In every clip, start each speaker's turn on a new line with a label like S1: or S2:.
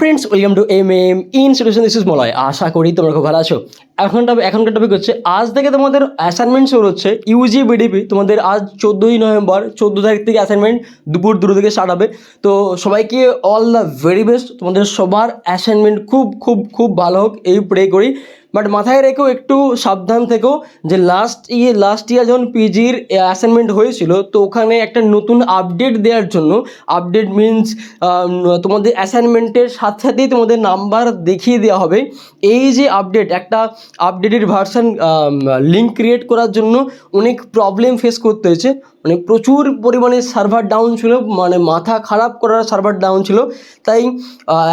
S1: Friends welcome to M M in situation this is Malay আশা করি তোমরা খুব ভালো আছো। এখন এখনকার টপিক হচ্ছে, আজ থেকে তোমাদের অ্যাসাইনমেন্ট শুরু হচ্ছে ইউজি বিডিপি তোমাদের আজ চোদ্দোই নভেম্বর, চোদ্দ তারিখ থেকে অ্যাসাইনমেন্ট দুপুর দুটো থেকে স্টার্ট হবে। তো সবাইকে অল দ্য ভেরি বেস্ট তোমাদের সবার অ্যাসাইনমেন্ট খুব খুব খুব ভালো হোক, এই প্রে করি। বাট মাথায় রেখেও একটু সাবধান থেকেও যে লাস্ট ইয়ে লাস্ট ইয়ার যখন পিজির অ্যাসাইনমেন্ট হয়েছিল, তো ওখানে একটা নতুন আপডেট দেওয়ার জন্য আপডেট মিনস তোমাদের অ্যাসাইনমেন্টের সাথে সাথেই তোমাদের নাম্বার দেখিয়ে দেওয়া হবে। এই যে আপডেট একটা আপডেটেড ভার্সান লিঙ্ক ক্রিয়েট করার জন্য অনেক প্রবলেম ফেস করতে হয়েছে। মানে প্রচুর পরিমাণে সার্ভার ডাউন ছিল মানে মাথা খারাপ করার সার্ভার ডাউন ছিল। তাই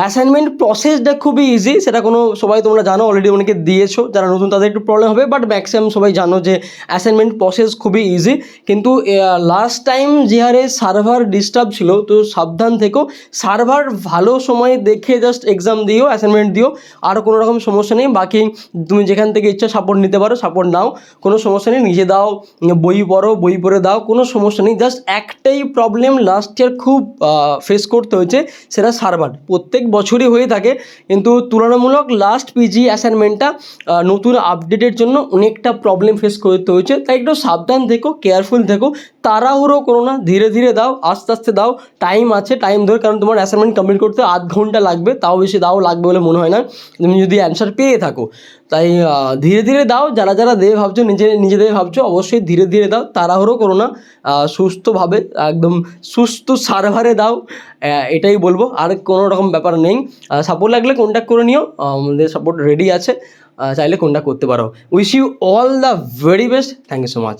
S1: অ্যাসাইনমেন্ট প্রসেসটা খুবই ইজি সেটা কোনো, সবাই তোমরা জানো অলরেডি অনেকে দিয়েছ, যারা নতুন তাদের একটু প্রবলেম হবে বাট ম্যাক্সিমাম সবাই জানো যে অ্যাসাইনমেন্ট প্রসেস খুবই ইজি কিন্তু লাস্ট টাইম যে হারে সার্ভার ডিস্টার্ব ছিল, তো সাবধান থেকেও সার্ভার ভালো সময় দেখে জাস্ট এক্সাম দিও অ্যাসাইনমেন্ট দিও, আর কোনো রকম সমস্যা নেই। বাকি তুমি যেখান থেকে ইচ্ছা সাপোর্ট নিতে পারো সাপোর্ট নাও, কোনো সমস্যা নেই, নিজে দাও, বই পড়ো, বই পড়ে দাও, কোনো সমস্যা নেই জাস্ট একটাই প্রবলেম লাস্ট ইয়ার খুব ফেস করতে হয়েছে, সেটা সার্ভার। প্রত্যেক বছরই হয়ে থাকে, কিন্তু তুলনামূলক লাস্ট পিজি অ্যাসাইনমেন্টটা নতুন আপডেটের জন্য অনেকটা প্রবলেম ফেস করতে হয়েছে। তাই একটু সাবধান থেকো কেয়ারফুল থেকো, তাড়াহুড়ো করো না, ধীরে ধীরে দাও, আস্তে আস্তে দাও। টাইম আছে টাইম ধরে, কারণ তোমার অ্যাসাইনমেন্ট কমপ্লিট করতে আধ ঘণ্টা লাগবে, তাও বেশি দাও লাগবে বলে মনে হয় না। তুমি যদি অ্যান্সার পেয়ে থাকো। তাই ধীরে ধীরে দাও, যারা যারা দেবে ভাবছ, নিজে, নিজেদের ভাবছ, অবশ্যই ধীরে ধীরে দাও, তাড়াহুড়ো করো না সুস্থভাবে, একদম সুস্থ সার্ভারে দাও এটাই বলব, আর কোনো রকম ব্যাপার নেই সাপোর্ট লাগলে কন্ট্যাক্ট করে নিও, আমাদের সাপোর্ট রেডি আছে চাইলে কন্ট্যাক্ট করতে পারো wish you all the very best thank you so much